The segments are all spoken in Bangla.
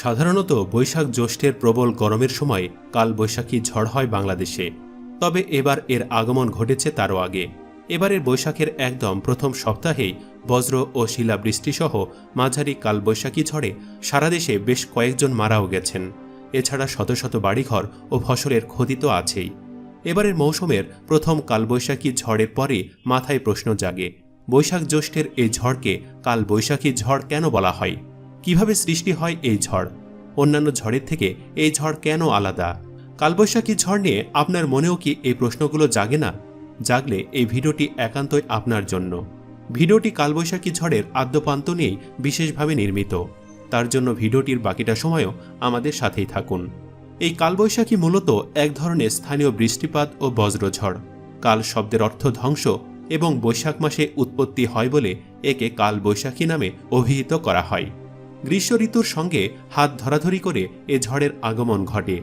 সাধারণত বৈশাখ জ্যৈষ্ঠের প্রবল গরমের সময় কাল বৈশাখী ঝড় হয় বাংলাদেশে। তবে এবার এর আগমন ঘটেছে তারও আগে। এবারের বৈশাখের একদম প্রথম সপ্তাহেই বজ্র ও শিলাবৃষ্টিসহ মাঝারি কালবৈশাখী ঝড়ে সারা দেশে বেশ কয়েকজন মারাও গেছেন। এছাড়া শত শত বাড়িঘর ও ফসলের ক্ষতি তো আছেই। এবারের মৌসুমের প্রথম কালবৈশাখী ঝড়ের পরে মাথায় প্রশ্ন জাগে, বৈশাখ জ্যৈষ্ঠের এই ঝড়কে কাল বৈশাখী ঝড় কেন বলা হয়? কীভাবে সৃষ্টি হয় এই ঝড়? অন্যান্য ঝড়ের থেকে এই ঝড় কেন আলাদা? কালবৈশাখী ঝড় নিয়ে আপনার মনেও কি এই প্রশ্নগুলো জাগে না? জাগলে এই ভিডিওটি একান্তই আপনার জন্য। ভিডিওটি কালবৈশাখী ঝড়ের আদ্যপান্ত নিয়েই বিশেষভাবে নির্মিত। তার জন্য ভিডিওটির বাকিটা সময়ও আমাদের সাথেই থাকুন। এই কালবৈশাখী মূলত এক ধরনের স্থানীয় বৃষ্টিপাত ও বজ্রঝড় কাল শব্দের অর্থ ধ্বংস এবং বৈশাখ মাসে উৎপত্তি হয় বলে একে কাল বৈশাখী নামে অভিহিত করা হয়। গ্রীষ্ম ঋতুর সঙ্গে হাত ধরাধরি করে এ ঝড়ের আগমন ঘটে।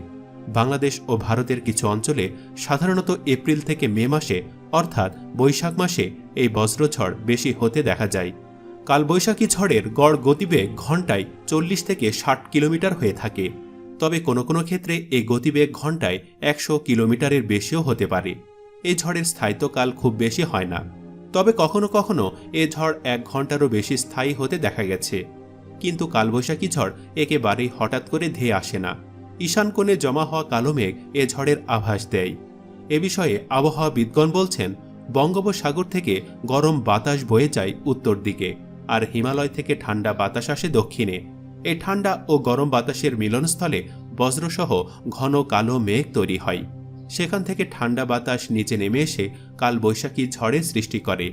বাংলাদেশ ও ভারতের কিছু অঞ্চলে সাধারণত এপ্রিল থেকে মে মাসে, অর্থাৎ বৈশাখ মাসে, এই বজ্রঝড় বেশি হতে দেখা যায়। কালবৈশাখী ঝড়ের গড় গতিবেগ ঘন্টায় চল্লিশ থেকে ষাট কিলোমিটার হয়ে থাকে। তবে কোনো কোনো ক্ষেত্রে এই গতিবেগ ঘন্টায় একশো কিলোমিটারের বেশিও হতে পারে। এই ঝড়ের স্থায়িত্বকাল খুব বেশি হয় না। তবে কখনো কখনো এ ঝড় এক ঘন্টারও বেশি স্থায়ী হতে দেখা গেছে। কিন্তু কালবৈশাখী ঝড় একেবারেই হঠাৎ করে ধেয়ে আসে না। ঈশান কোণে জমা হওয়া কালো মেঘ এ ঝড়ের আভাস দেয়। এ বিষয়ে আবহাওয়াবিদগণ বলছেন, বঙ্গোপসাগর থেকে গরম বাতাস বয়ে যায় উত্তর দিকে আর হিমালয় থেকে ঠান্ডা বাতাস আসে দক্ষিণে। এই ঠান্ডা ও গরম বাতাসের মিলনস্থলে বজ্রসহ ঘন কালো মেঘ তৈরি হয়। সেখান থেকে ঠান্ডা বাতাস নিচে নেমে এসে কাল বৈশাখী ঝড়ের সৃষ্টি করে।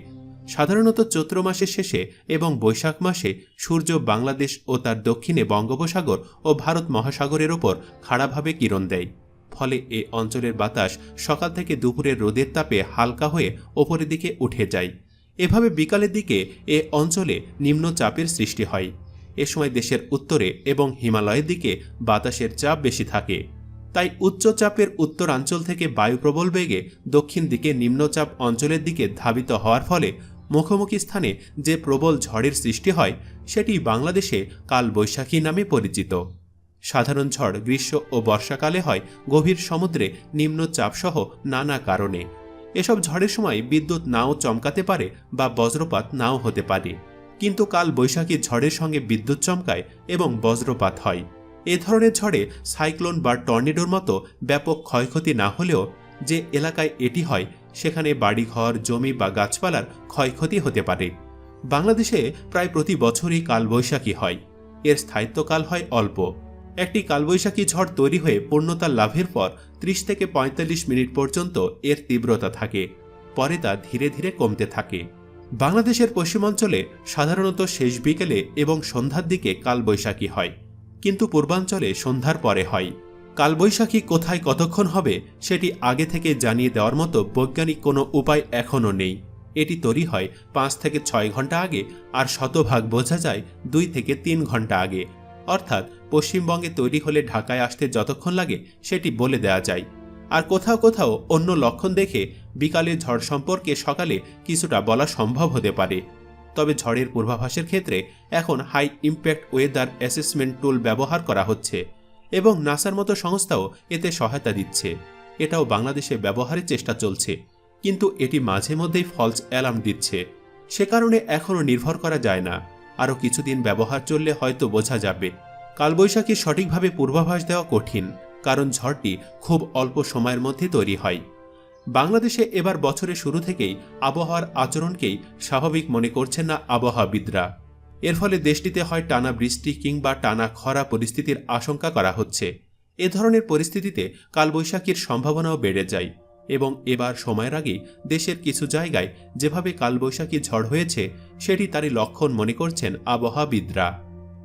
সাধারণত চৈত্র মাসের শেষে এবং বৈশাখ মাসে সূর্য বাংলাদেশ ও তার দক্ষিণে বঙ্গোপসাগর ও ভারত মহাসাগরের ওপর খাড়াভাবে কিরণ দেয়। ফলে এ অঞ্চলের বাতাস সকাল থেকে দুপুরের রোদের তাপে হালকা হয়ে ওপরের দিকে উঠে যায়। এভাবে বিকালের দিকে এ অঞ্চলে নিম্নচাপের সৃষ্টি হয়। এ সময় দেশের উত্তরে এবং হিমালয়ের দিকে বাতাসের চাপ বেশি থাকে। তাই উচ্চচাপের উত্তরাঞ্চল থেকে বায়ু প্রবল বেগে দক্ষিণ দিকে নিম্নচাপ অঞ্চলের দিকে ধাবিত হওয়ার ফলে মুখোমুখি স্থানে যে প্রবল ঝড়ের সৃষ্টি হয়, সেটি বাংলাদেশে কাল বৈশাখী নামে পরিচিত। সাধারণ ঝড় গ্রীষ্ম ও বর্ষাকালে হয় গভীর সমুদ্রে নিম্নচাপসহ নানা কারণে। এসব ঝড়ের সময় বিদ্যুৎ নাও চমকাতে পারে বা বজ্রপাত নাও হতে পারে। কিন্তু কাল বৈশাখী ঝড়ের সঙ্গে বিদ্যুৎ চমকায় এবং বজ্রপাত হয়। এ ধরনের ঝড়ে সাইক্লোন বা টর্নেডোর মতো ব্যাপক ক্ষয়ক্ষতি না হলেও যে এলাকায় এটি হয় সেখানে বাড়িঘর, জমি বা গাছপালার ক্ষয়ক্ষতি হতে পারে। বাংলাদেশে প্রায় প্রতি বছরই কালবৈশাখী হয়। এর স্থায়িত্বকাল হয় অল্প। একটি কালবৈশাখী ঝড় তৈরি হয়ে পূর্ণতা লাভের পর ত্রিশ থেকে পঁয়তাল্লিশ মিনিট পর্যন্ত এর তীব্রতা থাকে, পরে তা ধীরে ধীরে কমতে থাকে। বাংলাদেশের পশ্চিমাঞ্চলে সাধারণত শেষ বিকেলে এবং সন্ধ্যার দিকে কালবৈশাখী হয়, কিন্তু পূর্বাঞ্চলে সন্ধ্যার পরে হয়। কালবৈশাখী কোথায় কতক্ষণ হবে সেটি আগে থেকে জানিয়ে দেওয়ার মতো বৈজ্ঞানিক কোনো উপায় এখনও নেই। এটি তৈরি হয় পাঁচ থেকে ছয় ঘণ্টা আগে আর শতভাগ বোঝা যায় দুই থেকে তিন ঘণ্টা আগে। অর্থাৎ পশ্চিমবঙ্গে তৈরি হলে ঢাকায় আসতে যতক্ষণ লাগে সেটি বলে দেওয়া যায়। আর কোথাও কোথাও অন্য লক্ষণ দেখে বিকালে ঝড় সম্পর্কে সকালে কিছুটা বলা সম্ভব হতে পারে। তবে ঝড়ের পূর্বাভাসের ক্ষেত্রে এখন high impact weather assessment tool ব্যবহার করা হচ্ছে। এবং নাসার মতো সংস্থাও এতে সহায়তা দিচ্ছে। এটাও বাংলাদেশে ব্যবহারের চেষ্টা চলছে, কিন্তু এটি মাঝে মধ্যেই ফলস অ্যালার্ম দিচ্ছে। সে কারণে এখনও নির্ভর করা যায় না। আরও কিছুদিন ব্যবহার চললে হয়তো বোঝা যাবে। কালবৈশাখী সঠিকভাবে পূর্বাভাস দেওয়া কঠিন, কারণ ঝড়টি খুব অল্প সময়ের মধ্যে তৈরি হয়। বাংলাদেশে এবার বছরের শুরু থেকেই আবহাওয়ার আচরণকেই স্বাভাবিক মনে করছেন না আবহাওয়াবিদরা। এর ফলে দেশটিতে হয় টানা বৃষ্টি কিংবা টানা খরা পরিস্থিতির আশঙ্কা করা হচ্ছে। এ ধরনের পরিস্থিতিতে কালবৈশাখীর সম্ভাবনাও বেড়ে যায় এবং এবার সময়ের আগেই দেশের কিছু জায়গায় যেভাবে কালবৈশাখী ঝড় হয়েছে, সেটি তারই লক্ষণ মনে করছেন আবহাওয়াবিদরা।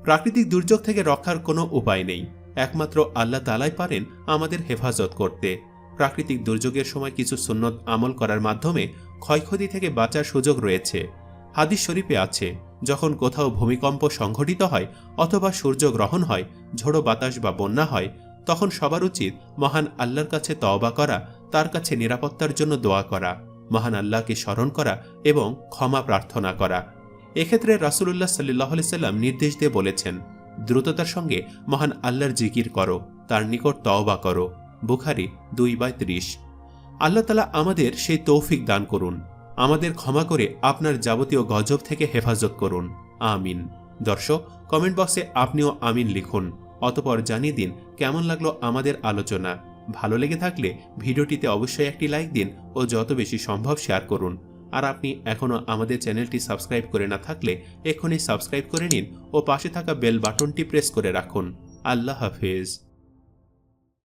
প্রাকৃতিক দুর্যোগ থেকে রক্ষার কোনো উপায় নেই। একমাত্র আল্লাহ তালাই পারেন আমাদের হেফাজত করতে। প্রাকৃতিক দুর্যোগের সময় কিছু সুন্নত আমল করার মাধ্যমে ক্ষয়ক্ষতি থেকে বাঁচার সুযোগ রয়েছে। হাদিস শরীফে আছে, যখন কোথাও ভূমিকম্প সংঘটিত হয় অথবা সূর্যগ্রহণ হয়, ঝোড়ো বাতাস বা বন্যা হয়, তখন সবার উচিত মহান আল্লাহর কাছে তওবা করা, তার কাছে নিরাপত্তার জন্য দোয়া করা, মহান আল্লাহকে স্মরণ করা এবং ক্ষমা প্রার্থনা করা। এক্ষেত্রে রাসুলুল্লাহ সাল্লাহ সাল্লাম নির্দেশ দিয়ে বলেছেন, দ্রুততার সঙ্গে মহান আল্লাহর জিকির করো, তার নিকট তওবা করো। বুখারি দুই বাই ত্রিশ। আল্লাহ তালা আমাদের সেই তৌফিক দান করুন। আমাদের ক্ষমা করে আপনার যাবতীয় গজব থেকে হেফাজত করুন। আমিন। দর্শক, কমেন্ট বক্সে আপনিও আমিন লিখুন। অতপর জানিয়ে দিন, কেমন লাগল আমাদের আলোচনা? ভালো লেগে থাকলে ভিডিওটিতে অবশ্যই একটি লাইক দিন ও যত বেশি সম্ভব শেয়ার করুন। আর আপনি এখনও আমাদের চ্যানেলটি সাবস্ক্রাইব করে না থাকলে এখনই সাবস্ক্রাইব করে নিন ও পাশে থাকা বেল বাটনটি প্রেস করে রাখুন। আল্লাহ হাফেজ।